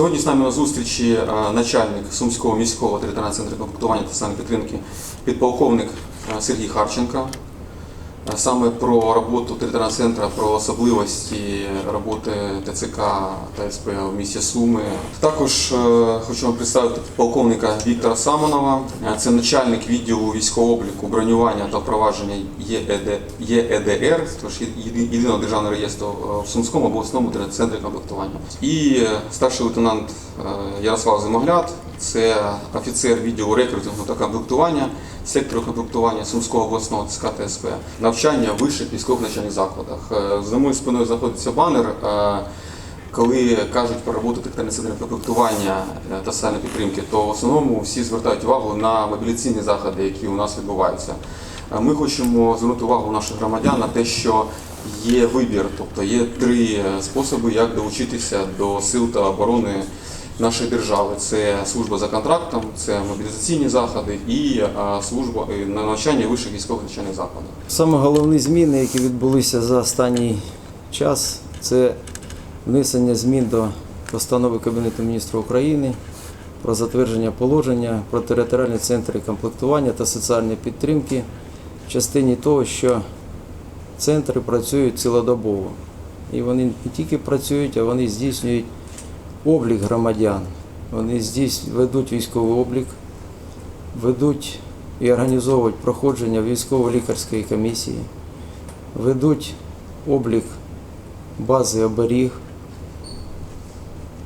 Сьогодні з нами на зустрічі е, начальник Сумського міського територіального центру комплектування та соціальної підполковник е, Сергій Харченко. Саме про роботу територіального центру, про особливості роботи ТЦК та СП в місті Суми. Також е, хочу вам представити полковника Віктора Самонова. Е, Це начальник відділу військового обліку, бронювання та впровадження ЄЕД, ЄЕДР, тож єдиного державного реєстру е, в Сумському обласному центрі комплектування. І старший лейтенант Ярослав Зимогляд, це офіцер відділу рекрутингу та комплектування сектору комплектування Сумського обласного ЦК ТСП, навчання в вищих військових навчальних закладах. Е, За моєю спиною знаходиться банер. е, Коли кажуть про роботу територіального центру комплектування е, та соціальної підтримки, то в основному всі звертають увагу на мобіляційні заходи, які у нас відбуваються. Ми хочемо звернути увагу наших громадян на те, що є вибір, тобто є три способи, як долучитися до сил та оборони нашої держави. Це служба за контрактом, це мобілізаційні заходи і е, служба е, на навчання вищих військових навчальних закладах. Саме головні зміни, які відбулися за останній час, це внесення змін до постанови Кабінету міністрів України про затвердження положення про територіальні центри комплектування та соціальної підтримки в частині того, що центри працюють цілодобово. І вони не тільки працюють, а вони здійснюють облік громадян. Вони здійс... ведуть військовий облік, ведуть і організовують проходження військово-лікарської комісії, ведуть облік бази оберіг,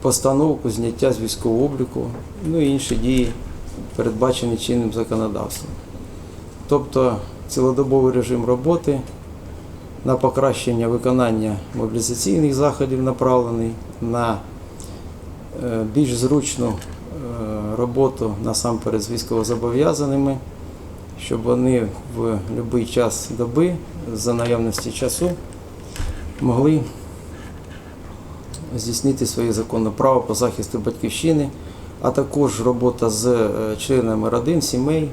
постановку зняття з військового обліку, ну і інші дії, передбачені чинним законодавством. Тобто цілодобовий режим роботи на покращення виконання мобілізаційних заходів направлений на більш зручну е, роботу насамперед з військовозобов'язаними, щоб вони в будь-який час доби за наявності часу могли здійснити своє законне право по захисту батьківщини, а також робота з е, членами родин, сімей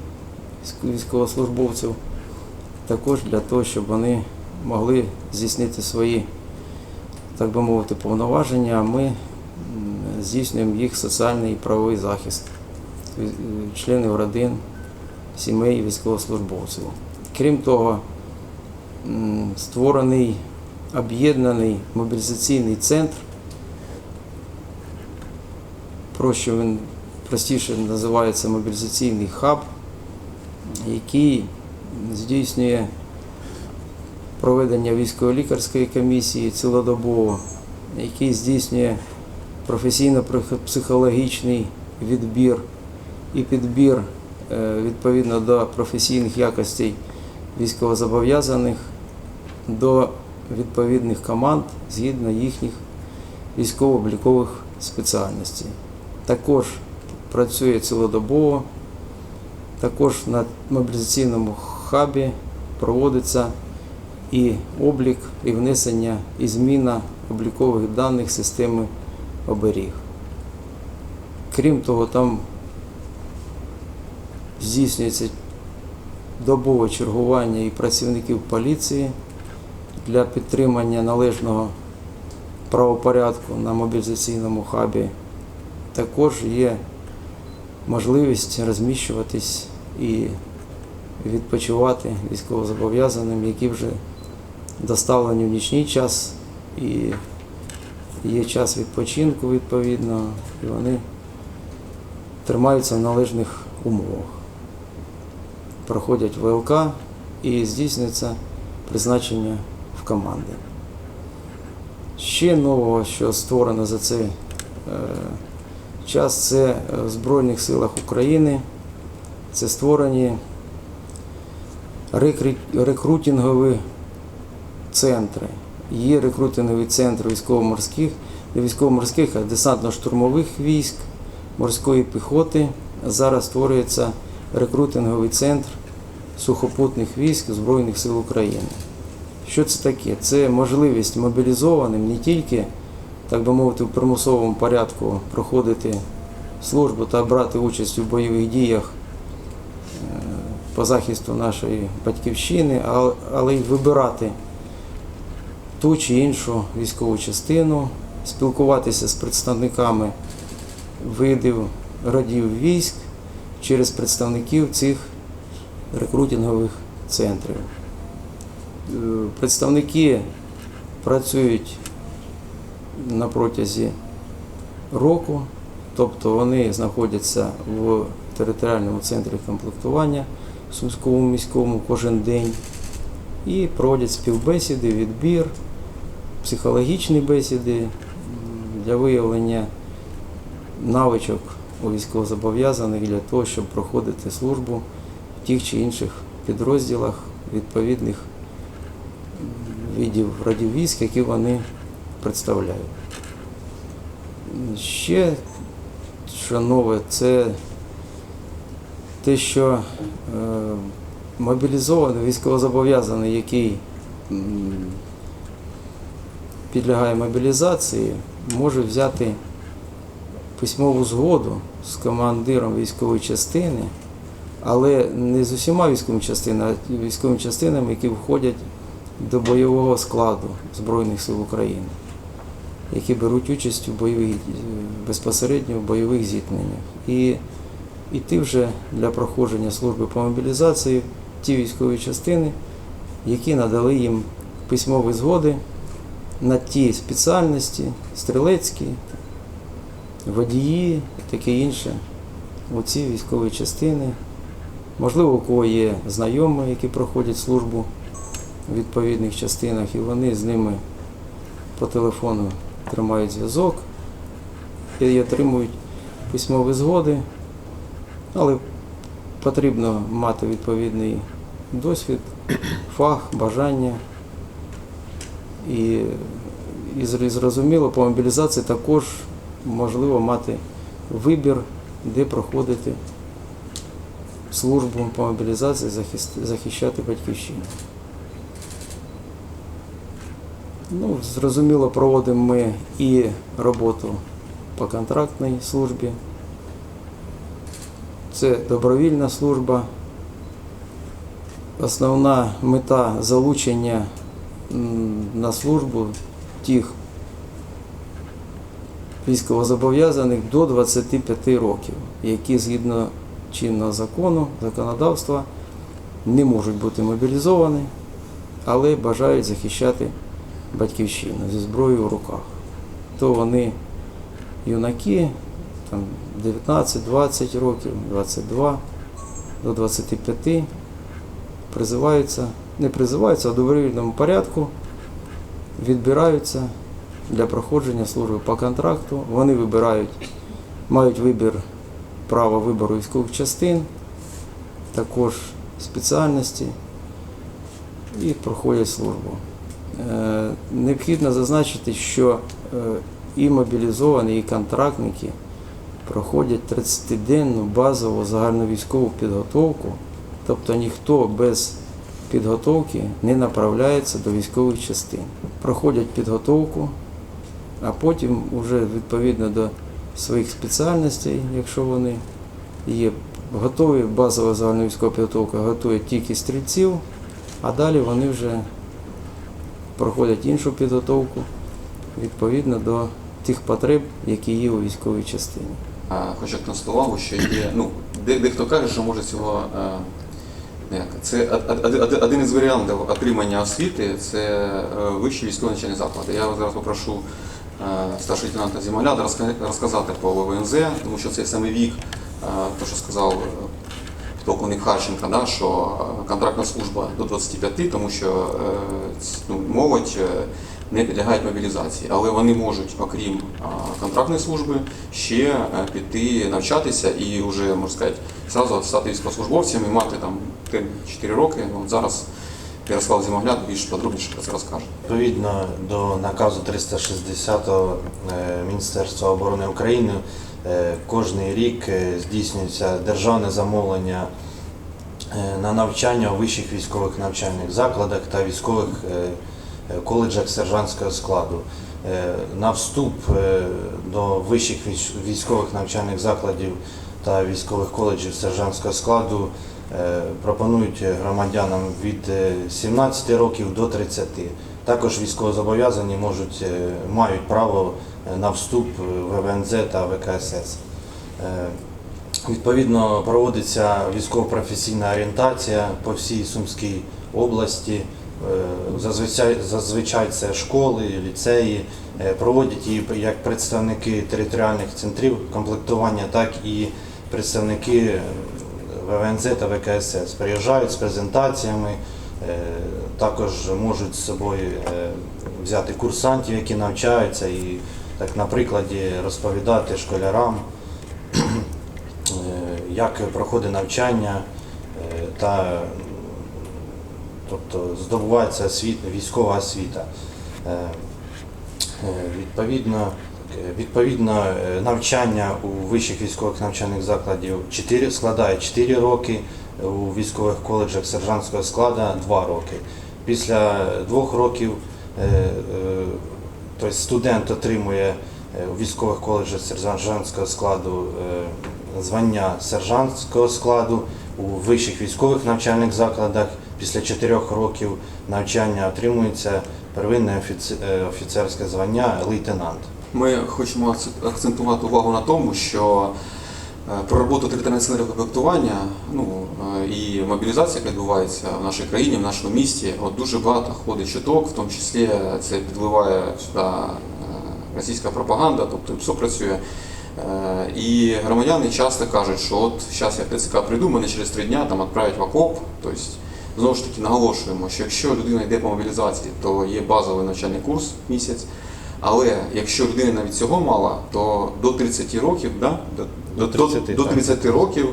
військовослужбовців, також для того, щоб вони могли здійснити свої, так би мовити, повноваження, ми здійснюємо їх соціальний і правовий захист е, членів родин, сімей військовослужбовців. Крім того, створений об'єднаний мобілізаційний центр. Проще він простіше називається мобілізаційний хаб, який здійснює проведення військово-лікарської комісії цілодобово, який здійснює професійно-психологічний відбір і підбір е, відповідно до професійних якостей військовозобов'язаних до відповідних команд згідно їхніх військово-облікових спеціальностей. Також працює цілодобово, також на мобілізаційному хабі проводиться і облік, і внесення, і зміна облікових даних системи оберіг. Крім того, там здійснюється добове чергування і працівників поліції для підтримання належного правопорядку на мобілізаційному хабі. Також є можливість розміщуватись і відпочивати військовозобов'язаним, які вже доставлені в нічний час і є час відпочинку відповідно, і вони тримаються в належних умовах. Проходять ВЛК і здійснюється призначення в команди. Ще нового, що створено за цей е, час, це в Збройних силах України. Це створені рекрутингові центри. Є рекрутингові центри військово-морських, не військово-морських, а десантно-штурмових військ, морської піхоти. Зараз створюється рекрутинговий центр сухопутних військ Збройних сил України. Що це таке? Це можливість мобілізованим не тільки, так би мовити, в примусовому порядку проходити службу та брати участь у бойових діях е, по захисту нашої батьківщини, але й вибирати ту чи іншу військову частину, спілкуватися з представниками видів родів військ через представників цих рекрутингових центрів. Е, Представники працюють на протязі року, тобто вони знаходяться в територіальному центрі комплектування Сумському міському кожен день і проводять співбесіди, відбір, психологічні бесіди для виявлення навичок у військовозобов'язаних для того, щоб проходити службу в тих чи інших підрозділах відповідних видів радів військ, які вони представляють. Ще що нове, це те, що е, мобілізований військовозобов'язаний, який підлягає мобілізації, може взяти письмову згоду з командиром військової частини, але не з усіма військовими частинами, а військовими частинами, які входять до бойового складу Збройних сил України, які беруть участь у бойових безпосередньо в бойових зіткненнях. І йти вже для проходження служби по мобілізації ті військові частини, які надали їм письмові згоди на ті спеціальності, стрілецькі, водії, таке інше, у ці військові частини. Можливо, у кого є знайомі, які проходять службу в відповідних частинах, і вони з ними по телефону тримають зв'язок і отримують письмові згоди, але потрібно мати відповідний досвід, фах, бажання. І, і зр- зрозуміло, по мобілізації також можливо мати вибір, де проходити службу по мобілізації, захищати батьківщину. Ну, зрозуміло, проводимо ми і роботу по контрактній службі. Це добровільна служба. Основна мета залучення на службу тих військовозобов'язаних до 25 років, які згідно чинного закону, законодавства не можуть бути мобілізовані, але бажають захищати батьківщину зі зброєю в руках. То вони юнаки там, 19-20 років, 22 до 25 призиваються, не призиваються, а в добровільному порядку відбираються для проходження служби по контракту. Вони вибирають, мають вибір права вибору військових частин, також спеціальності і проходять службу. Е, Необхідно зазначити, що е, і мобілізовані, і контрактники проходять 30-денну базову загальновійськову підготовку, тобто ніхто без підготовки не направляється до військових частин. Проходять підготовку, а потім вже відповідно до своїх спеціальностей, якщо вони є готові, базова загальновійськова підготовка готує тільки стрільців, а далі вони вже проходять іншу підготовку відповідно до тих потреб, які є у військовій частині. Хочу акцентувати увагу, що є, ну, де, дехто каже, що може цього. Це од- од- од- один із варіантів отримання освіти це е, вищі військові навчальні заклади. Я зараз попрошу е, старшого лейтенанта Зімаляда розка- розказати про ВВНЗ, тому що цей саме вік, е, то, що сказав підполковник Харченка, да, що контрактна служба до 25, тому що ну, молодь не підлягають мобілізації, але вони можуть, окрім контрактної служби, ще піти навчатися і вже, можна сказати, зразу стати військовослужбовцем і мати там 4 роки. Ну, от зараз Ярослав Зимогляд більш подробніше про це розкаже. Відповідно до наказу 360 е, Міністерства оборони України е, кожний рік е, здійснюється державне замовлення на навчання у вищих військових навчальних закладах та військових коледжах сержантського складу. На вступ до вищих військових навчальних закладів та військових коледжів сержантського складу е, пропонують громадянам від е, 17 років до 30. Також військовозобов'язані можуть, е, мають право е, на вступ в ВНЗ та ВКСС. Е, Відповідно, проводиться військово-професійна орієнтація по всій Сумській області. Е, Зазвичай, зазвичай це школи, ліцеї. Е, Проводять її як представники територіальних центрів комплектування, так і представники ВВНЗ та ВКСС. Приїжджають з презентаціями, е, також можуть з собою е, взяти курсантів, які навчаються, і так на прикладі розповідати школярам, е, як проходить навчання та тобто здобувається освіт, військова освіта. Відповідно, відповідно, е, навчання у вищих військових навчальних закладів 4, складає 4 роки, у військових коледжах сержантського складу 2 роки. Після двох років е, е, тобто студент отримує е, у військових коледжах сержантського складу е, звання сержантського складу, у вищих військових навчальних закладах після 4 років навчання отримується первинне е, офіцерське звання лейтенант. Ми хочемо акц- акцентувати увагу на тому, що е, про роботу територіальних центрів комплектування ну, е, і мобілізація, яка відбувається в нашій країні, в нашому місті, от дуже багато ходить чуток, в тому числі це підливає сюди е, російська пропаганда, тобто ПСО працює. І громадяни часто кажуть, що от зараз я ТЦК прийду, мене через три дні там відправлять в окоп. Тобто, знову ж таки наголошуємо, що якщо людина йде по мобілізації, то є базовий навчальний курс місяць. Але якщо людина навіть цього мала, то до 30 років, да? до, До до, 30, до так. 30 років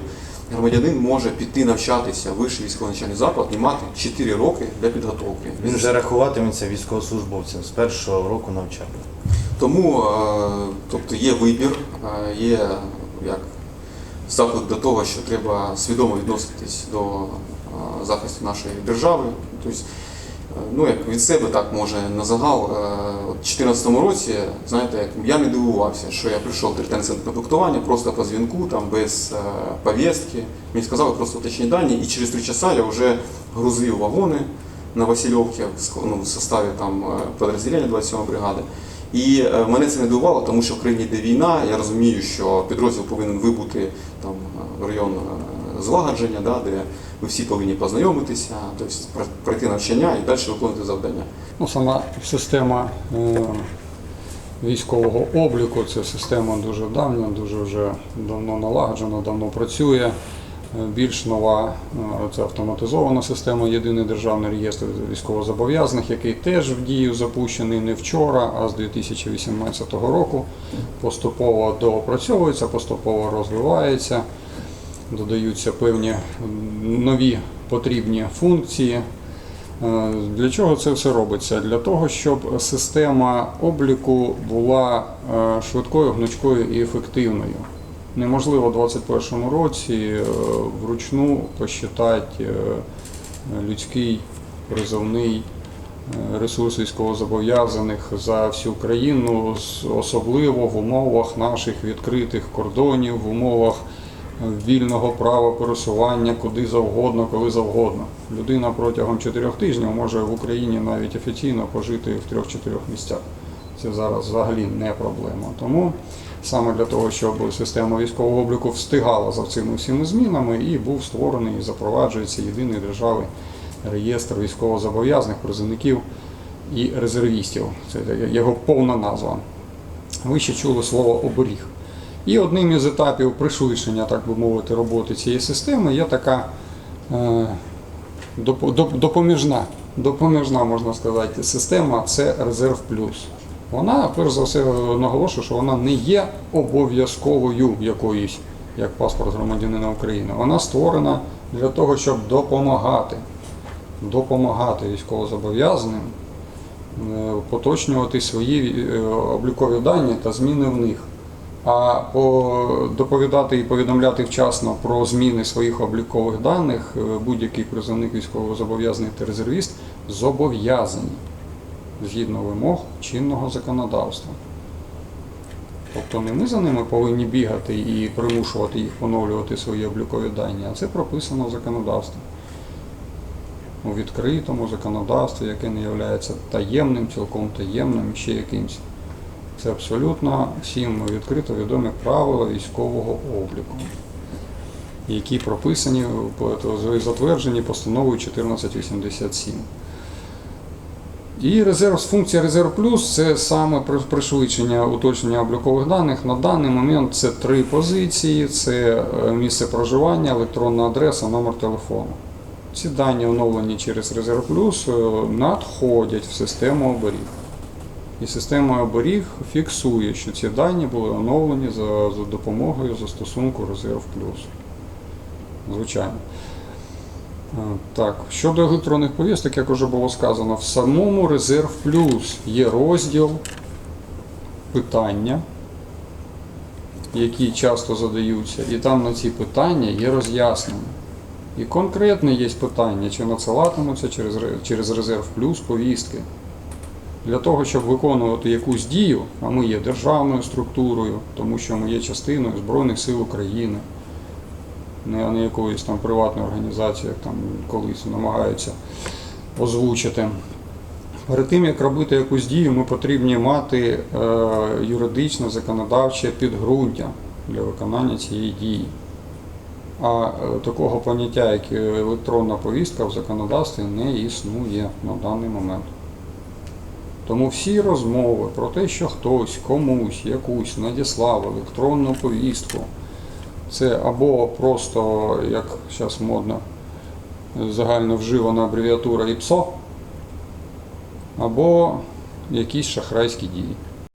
громадянин може піти навчатися в вищий військовий навчальний заклад і мати 4 роки для підготовки. Він вже рахуватиметься військовослужбовцем з першого року навчання. Тому е, тобто є вибір, е, є як заклик до того, що треба свідомо відноситись до е, захисту нашої держави. Тобто, ну як від себе так може на загал. Е, у 2014 році, знаєте, як я не дивувався, що я прийшов в територіальний центр просто по дзвінку, там без е, повістки. Мені сказали просто уточні дані, і через три часа я вже грузив вагони на Васильовці в ну, в составі там е, підрозділення 27 бригади. І мене це не дивувало, тому що в країні йде війна. Я розумію, що підрозділ повинен вибути там район злагодження, да, де ви всі повинні познайомитися, тобто пройти навчання і далі виконувати завдання. Ну, сама система е, військового обліку це система дуже давня, дуже вже давно налагоджена, давно працює. Е, Більш нова це автоматизована система Єдиний державний реєстр військовозобов'язаних, який теж в дію запущений не вчора, а з 2018 року. Поступово доопрацьовується, поступово розвивається, додаються певні нові потрібні функції. Е, Для чого це все робиться? Для того, щоб система обліку була е, швидкою, гнучкою і ефективною. Неможливо у 2021 році е, вручну посчитати людський призовний ресурс військовозобов'язаних за всю країну, особливо в умовах наших відкритих кордонів, в умовах вільного права пересування куди завгодно, коли завгодно. Людина протягом чотирьох тижнів може в Україні навіть офіційно пожити в трьох-чотирьох місцях. Це зараз взагалі не проблема. Тому саме для того, щоб система військового обліку встигала за цими всіми змінами, і був створений і запроваджується єдиний державний реєстр військовозобов'язаних призовників і резервістів. Це його повна назва. Ви ще чули слово оберіг. І одним із етапів пришвидшення, так би мовити, роботи цієї системи є така е, доп- доп- допоміжна, допоміжна, можна сказати, система це резерв плюс. Вона, перш за все, наголошую, що вона не є обов'язковою якоюсь, як паспорт громадянина України. Вона створена для того, щоб допомагати, допомагати військовозобов'язаним е, поточнювати свої е, облікові дані та зміни в них. А доповідати і повідомляти вчасно про зміни своїх облікових даних е, будь-який призовник військовозобов'язаний та резервіст зобов'язані згідно вимог чинного законодавства. Тобто не ми за ними повинні бігати і примушувати їх поновлювати свої облікові дані, а це прописано в законодавстві. У відкритому законодавстві, яке не є таємним, цілком таємним, ще якимсь. Це абсолютно всім відкрито відомі правила військового обліку, які прописані по- затверджені постановою 1487. І резерв, функція резерв плюс це саме пришвидшення уточнення облікових даних. На даний момент це три позиції: це е, місце проживання, електронна адреса, номер телефону. Ці дані оновлені через резерв плюс е, надходять в систему оберіг. І система оберіг фіксує, що ці дані були оновлені за, за допомогою застосунку резерв плюс. Звичайно. Е, Так, щодо електронних повісток, як вже було сказано, в самому резерв плюс є розділ питання, які часто задаються, і там на ці питання є роз'яснення. І конкретне є питання, чи надсилатимуться через, через резерв плюс повістки. Для того, щоб виконувати якусь дію, а ми є державною структурою, тому що ми є частиною Збройних сил України, не, не якоюсь там приватною організацією, як там колись намагаються озвучити. Перед тим, як робити якусь дію, ми потрібні мати е, юридичне законодавче підґрунтя для виконання цієї дії. А е, такого поняття, як електронна повістка в законодавстві не існує на даний момент. Тому всі розмови про те, що хтось комусь якусь надіслав електронну повістку, це або просто, як зараз модно, загально вживана абревіатура ІПСО, або якісь шахрайські дії.